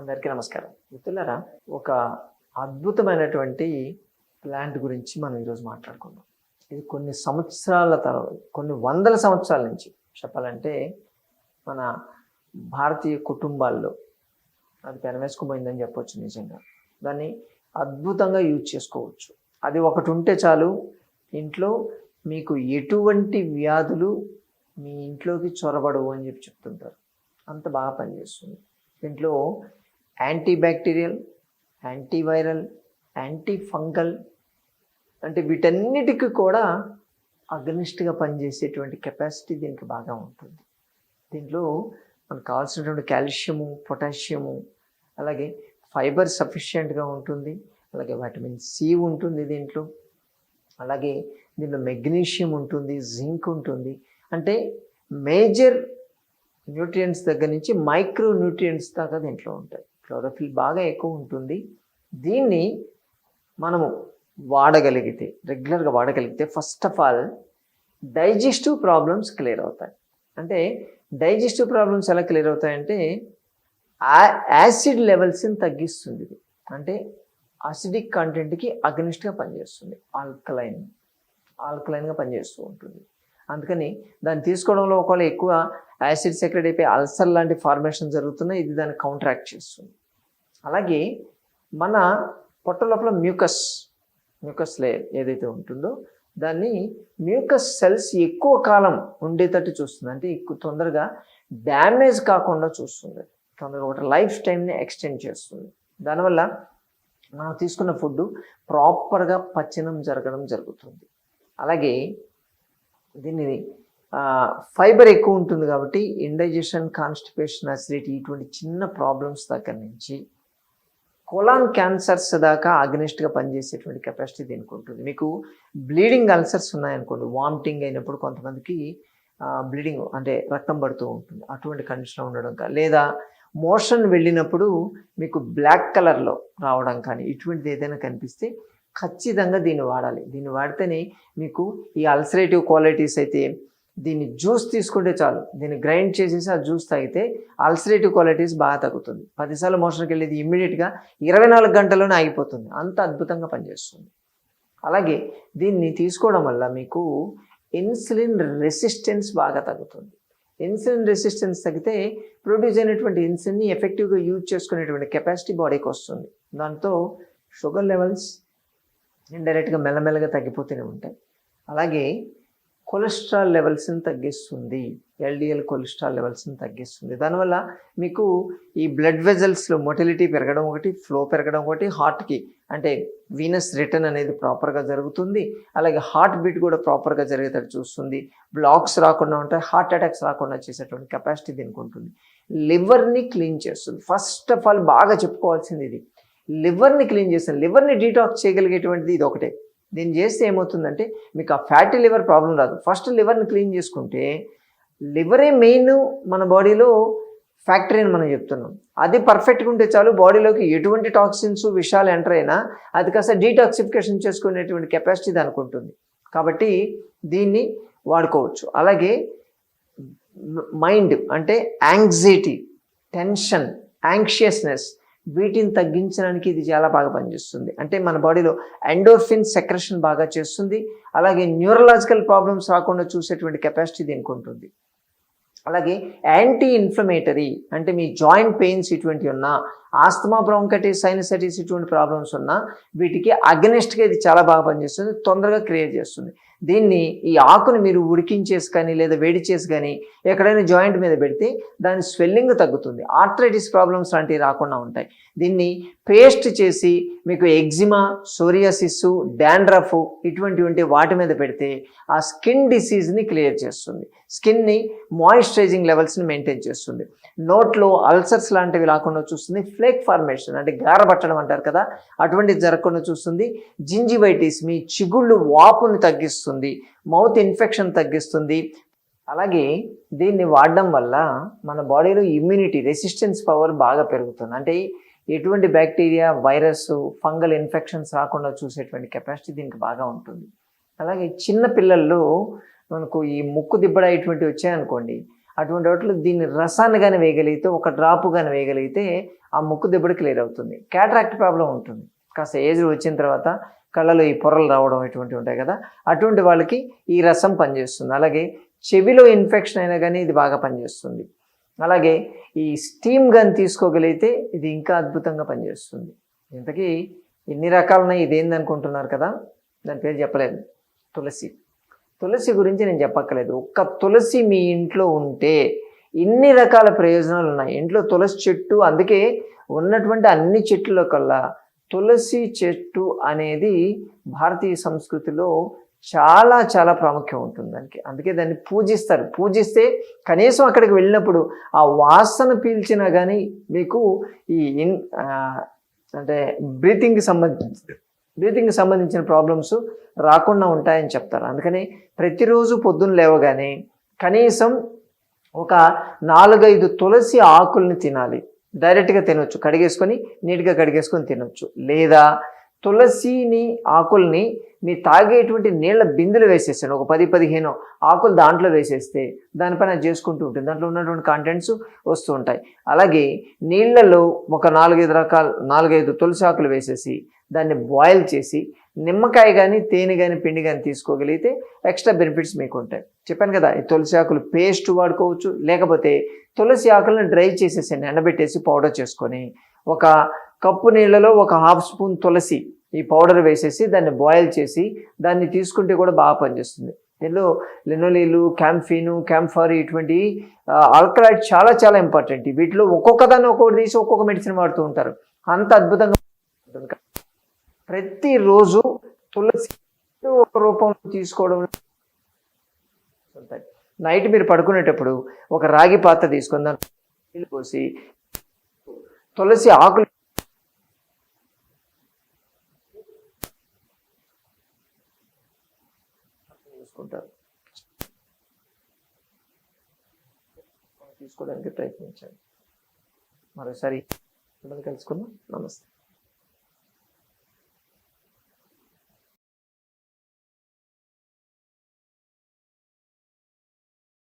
అందరికీ నమస్కారం. మిత్రులారా ఒక అద్భుతమైనటువంటి ప్లాంట్ గురించి మనం ఈరోజు మాట్లాడుకుందాం. ఇది కొన్ని సంవత్సరాల తర్వాత కొన్ని వందల సంవత్సరాల నుంచి చెప్పాలంటే మన భారతీయ కుటుంబాల్లో అది పెనవేసుకుపోయిందని చెప్పొచ్చు నిజంగా. దాన్ని అద్భుతంగా యూజ్ చేసుకోవచ్చు. అది ఒకటి ఉంటే చాలు ఇంట్లో మీకు ఎటువంటి వ్యాధులు మీ ఇంట్లోకి చొరబడవు అని చెప్పి చెప్తుంటారు. అంత బాగా పనిచేస్తుంది. దీంట్లో యాంటీబ్యాక్టీరియల్ యాంటీవైరల్ యాంటీఫంగల్ అంటే వీటన్నిటికి కూడా అగ్నిస్ట్గా పనిచేసేటువంటి కెపాసిటీ దీనికి బాగా ఉంటుంది. దీంట్లో మనకు కావాల్సినటువంటి కాల్షియము పొటాషియము అలాగే ఫైబర్ సఫిషియెంట్గా ఉంటుంది. అలాగే వైటమిన్ సి ఉంటుంది దీంట్లో. అలాగే దీంట్లో మెగ్నీషియం ఉంటుంది జింక్ ఉంటుంది. అంటే మేజర్ న్యూట్రియంట్స్ దగ్గర నుంచి మైక్రో న్యూట్రియంట్స్ దాకా దీంట్లో ఉంటాయి. క్లోరోఫిల్ బాగా ఎక్కువ ఉంటుంది. దీన్ని మనము వాడగలిగితే రెగ్యులర్గా వాడగలిగితే first of all digestive problems clear అవుతాయి. అంటే డైజెస్టివ్ ప్రాబ్లమ్స్ ఎలా క్లియర్ అవుతాయంటే యాసిడ్ లెవెల్స్ని తగ్గిస్తుంది. ఇది అంటే అసిడిక్ కంటెంట్కి అగ్నిస్ట్గా పనిచేస్తుంది. ఆల్కలైన్ ఆల్కలైన్గా పనిచేస్తూ ఉంటుంది. అందుకని దాన్ని తీసుకోవడంలో ఒకవేళ ఎక్కువ యాసిడ్ సెక్రెట్ అయిపోయి అల్సర్ లాంటి ఫార్మేషన్ జరుగుతున్నాయి ఇది దాన్ని కౌంట్రాక్ట్ చేస్తుంది. అలాగే మన పొట్ట లోపల మ్యూకస్ మ్యూకస్ లేయర్ ఏదైతే ఉంటుందో దాన్ని మ్యూకస్ సెల్స్ ఎక్కువ కాలం ఉండేటట్టు చూస్తుంది. అంటే ఎక్కువ తొందరగా డ్యామేజ్ కాకుండా చూస్తుంది. తొందరగా ఒకటి లైఫ్ టైంని ఎక్స్టెండ్ చేస్తుంది. దానివల్ల మనం తీసుకున్న ఫుడ్ ప్రాపర్గా పచ్చనం జరగడం జరుగుతుంది. అలాగే దీనిని ఫైబర్ ఎక్కువ ఉంటుంది కాబట్టి ఇండైజెషన్ కాన్స్టిపేషన్ అసిడిటీ ఇటువంటి చిన్న ప్రాబ్లమ్స్ దగ్గర నుంచి కొలాన్ క్యాన్సర్స్ దాకా అగ్నిస్ట్గా పనిచేసేటువంటి కెపాసిటీ దీనికి ఉంటుంది. మీకు బ్లీడింగ్ అల్సర్స్ ఉన్నాయనుకోండి వామిటింగ్ అయినప్పుడు కొంతమందికి బ్లీడింగ్ అంటే రక్తం పడుతూ ఉంటుంది. అటువంటి కండిషన్ ఉండడం కానీ లేదా మోషన్ వెళ్ళినప్పుడు మీకు బ్లాక్ కలర్లో రావడం కానీ ఇటువంటిది ఏదైనా కనిపిస్తే ఖచ్చితంగా దీన్ని వాడాలి. దీన్ని వాడితేనే మీకు ఈ అల్సరేటివ్ క్వాలిటీస్ అయితే దీన్ని జ్యూస్ తీసుకుంటే చాలు. దీన్ని గ్రైండ్ చేసేసి ఆ జ్యూస్ తాగితే అల్సరేటివ్ క్వాలిటీస్ బాగా తగ్గుతుంది. పదిసార్లు మోషన్కి వెళ్ళేది ఇమ్మీడియట్గా ఇరవై నాలుగు గంటల్లోనే ఆగిపోతుంది. అంత అద్భుతంగా పనిచేస్తుంది. అలాగే దీన్ని తీసుకోవడం వల్ల మీకు ఇన్సులిన్ రెసిస్టెన్స్ బాగా తగ్గుతుంది. ఇన్సులిన్ రెసిస్టెన్స్ తగ్గితే ప్రొడ్యూస్ అయినటువంటి ఇన్సులిన్ని ఎఫెక్టివ్గా యూజ్ చేసుకునేటువంటి కెపాసిటీ బాడీకి వస్తుంది. దాంతో షుగర్ లెవెల్స్ ఇండైరెక్ట్గా మెల్లమెల్లగా తగ్గిపోతూనే ఉంటాయి. అలాగే కొలెస్ట్రాల్ లెవెల్స్ని తగ్గిస్తుంది. ఎల్డిఎల్ కొలెస్ట్రాల్ లెవెల్స్ని తగ్గిస్తుంది. దానివల్ల మీకు ఈ బ్లడ్ వెజల్స్లో మొటిలిటీ పెరగడం ఒకటి ఫ్లో పెరగడం ఒకటి హార్ట్కి అంటే వీనస్ రిటర్న్ అనేది ప్రాపర్గా జరుగుతుంది. అలాగే హార్ట్ బీట్ కూడా ప్రాపర్గా జరిగేటట్టు చూస్తుంది. బ్లాక్స్ రాకుండా ఉంటాయి హార్ట్ అటాక్స్ రాకుండా చేసేటువంటి కెపాసిటీ దీనికి ఉంటుంది. లివర్ని క్లీన్ చేస్తుంది. ఫస్ట్ ఆఫ్ ఆల్ బాగా చెప్పుకోవాల్సింది ఇది. లివర్ని క్లీన్ చేస్తుంది. లివర్ని డీటాక్స్ చేయగలిగేటువంటిది ఇది ఒకటే. దీన్ని చేస్తే ఏమవుతుందంటే మీకు ఆ ఫ్యాటీ లివర్ ప్రాబ్లం రాదు. ఫస్ట్ లివర్ని క్లీన్ చేసుకుంటే లివరే మెయిన్ మన బాడీలో ఫ్యాక్టరీ అని మనం చెప్తున్నాం. అది పర్ఫెక్ట్గా ఉంటే చాలు బాడీలోకి ఎటువంటి టాక్సిన్స్ విషయాలు ఎంటర్ అయినా అది కాస్త డీటాక్సిఫికేషన్ చేసుకునేటువంటి కెపాసిటీ దానికి ఉంటుంది. కాబట్టి దీన్ని వాడుకోవచ్చు. అలాగే మైండ్ అంటే యాంగ్జైటీ టెన్షన్ యాంగ్షియస్నెస్ వీటిని తగ్గించడానికి ఇది చాలా బాగా పనిచేస్తుంది. అంటే మన బాడీలో ఎండోర్ఫిన్ సెక్రెషన్ బాగా చేస్తుంది. అలాగే న్యూరలాజికల్ ప్రాబ్లమ్స్ రాకుండా చూసేటువంటి కెపాసిటీ దీనికి ఉంటుంది. అలాగే యాంటీ ఇన్ఫ్లమేటరీ అంటే మీ జాయింట్ పెయిన్స్ ఇటువంటివి ఉన్నా ఆస్తమా బ్రోంకటిస్ సైనసైటిస్ ఇటువంటి ప్రాబ్లమ్స్ ఉన్నా వీటికి అగనెస్ట్గా ఇది చాలా బాగా పనిచేస్తుంది. తొందరగా క్రియేట్ చేస్తుంది. దీన్ని ఈ ఆకును మీరు ఉడికించేసి కానీ లేదా వేడి చేసి కానీ ఎక్కడైనా జాయింట్ మీద పెడితే దాని స్వెల్లింగ్ తగ్గుతుంది. ఆర్థరైటిస్ ప్రాబ్లమ్స్ లాంటివి రాకుండా ఉంటాయి. దీన్ని పేస్ట్ చేసి మీకు ఎగ్జిమా సోరియాసిస్ డాండ్రఫ్ ఇటువంటివంటి వాటి మీద పెడితే ఆ స్కిన్ డిసీజ్ని క్లియర్ చేస్తుంది. స్కిన్ని మాయిశ్చరైజింగ్ లెవెల్స్ని మెయింటైన్ చేస్తుంది. నోట్లో అల్సర్స్ లాంటివి రాకుండా చూస్తుంది. ఫ్లేక్ ఫార్మేషన్ అంటే గారబట్టడం అంటారు కదా అటువంటిది జరగకుండా చూస్తుంది. జింజివైటిస్ మీ చిగుళ్ళు వాపుని తగ్గిస్తుంది. మౌత్ ఇన్ఫెక్షన్ తగ్గిస్తుంది. అలాగే దీన్ని వాడడం వల్ల మన బాడీలో ఇమ్యూనిటీ రెసిస్టెన్స్ పవర్ బాగా పెరుగుతుంది. అంటే ఎటువంటి బ్యాక్టీరియా వైరస్ ఫంగల్ ఇన్ఫెక్షన్స్ రాకుండా చూసేటువంటి కెపాసిటీ దీనికి బాగా ఉంటుంది. అలాగే చిన్న పిల్లల్లో మనకు ఈ ముక్కు దిబ్బడ ఇటువంటివి వచ్చాయనుకోండి అటువంటి వాటిలో దీన్ని రసాన్ని కానీ వేయగలిగితే ఒక డ్రాప్ కానీ వేయగలిగితే ఆ ముక్కు దిబ్బడి క్లియర్ అవుతుంది. క్యాట్రాక్ట్ ప్రాబ్లం ఉంటుంది. కాస్త ఏజ్ వచ్చిన తర్వాత కళ్ళలో ఈ పొరలు రావడం ఇటువంటివి ఉంటాయి కదా అటువంటి వాళ్ళకి ఈ రసం పనిచేస్తుంది. అలాగే చెవిలో ఇన్ఫెక్షన్ అయినా కానీ ఇది బాగా పనిచేస్తుంది. అలాగే ఈ స్టీమ్ గన్ తీసుకోగలిగితే ఇది ఇంకా అద్భుతంగా పనిచేస్తుంది. ఇంతకీ ఎన్ని రకాలున్నాయి? ఇదేంది అనుకుంటున్నారు కదా? దాని పేరు చెప్పలేదు. తులసి. తులసి గురించి నేను చెప్పక్కలేదు ఒక్క తులసి మీ ఇంట్లో ఉంటే ఇన్ని రకాల ప్రయోజనాలు ఉన్నాయి. ఇంట్లో తులసి చెట్టు అందుకే ఉన్నటువంటి అన్ని చెట్లలో కల్లా తులసి చెట్టు అనేది భారతీయ సంస్కృతిలో చాలా చాలా ప్రాముఖ్యం ఉంటుంది దానికి. అందుకే దాన్ని పూజిస్తారు. పూజిస్తే కనీసం అక్కడికి వెళ్ళినప్పుడు ఆ వాసన పీల్చినా కానీ మీకు ఈ ఇన్ అంటే బ్రీతింగ్కి సంబంధించి బ్రీతింగ్కి సంబంధించిన ప్రాబ్లమ్స్ రాకుండా ఉంటాయని చెప్తారు. అందుకని ప్రతిరోజు పొద్దున్న లేవగానే కనీసం ఒక నాలుగైదు తులసి ఆకుల్ని తినాలి. డైరెక్ట్గా తినొచ్చు. కడిగేసుకొని నీట్గా కడిగేసుకొని తినొచ్చు. లేదా తులసిని ఆకుల్ని మీరు తాగేటువంటి నీళ్ళ బిందులు వేసేసాను ఒక పది పదిహేను ఆకులు దాంట్లో వేసేస్తే దానిపైన అది చేసుకుంటూ ఉంటుంది. దాంట్లో ఉన్నటువంటి కంటెంట్స్ వస్తూ ఉంటాయి. అలాగే నీళ్ళలో ఒక నాలుగైదు రకాల నాలుగైదు తులసి ఆకులు వేసేసి దాన్ని బాయిల్ చేసి నిమ్మకాయ కానీ తేనె కానీ పిండి కానీ తీసుకోగలిగితే ఎక్స్ట్రా బెనిఫిట్స్ మీకు ఉంటాయి. చెప్పాను కదా ఈ తులసి ఆకులు పేస్ట్ వాడుకోవచ్చు. లేకపోతే తులసి ఆకులను డ్రై చేసేసి ఎండబెట్టేసి పౌడర్ చేసుకొని ఒక కప్పు నీళ్ళలో ఒక హాఫ్ స్పూన్ తులసి ఈ పౌడర్ వేసేసి దాన్ని బాయిల్ చేసి దాన్ని తీసుకుంటే కూడా బాగా పనిచేస్తుంది. దీనిలో లినోలీలు క్యాంఫీను క్యాంఫర్ ఇటువంటి ఆల్కలైడ్ చాలా చాలా ఇంపార్టెంట్. వీటిలో ఒక్కొక్క దాన్ని ఒక్కొక్కటి తీసి ఒక్కొక్క మెడిసిన్ వాడుతూ ఉంటారు. అంత అద్భుతంగా ఉంటుంది. ప్రతిరోజు తులసి ఒక రూపంలో తీసుకోవడం నైట్ మీరు పడుకునేటప్పుడు ఒక రాగి పాత్ర తీసుకుందాం. నీళ్ళు పోసి తులసి ఆకులు తీసుకుంటారు. తీసుకోవడానికి ప్రయత్నించండి. మరోసారి కలుసుకుందాం. నమస్తే.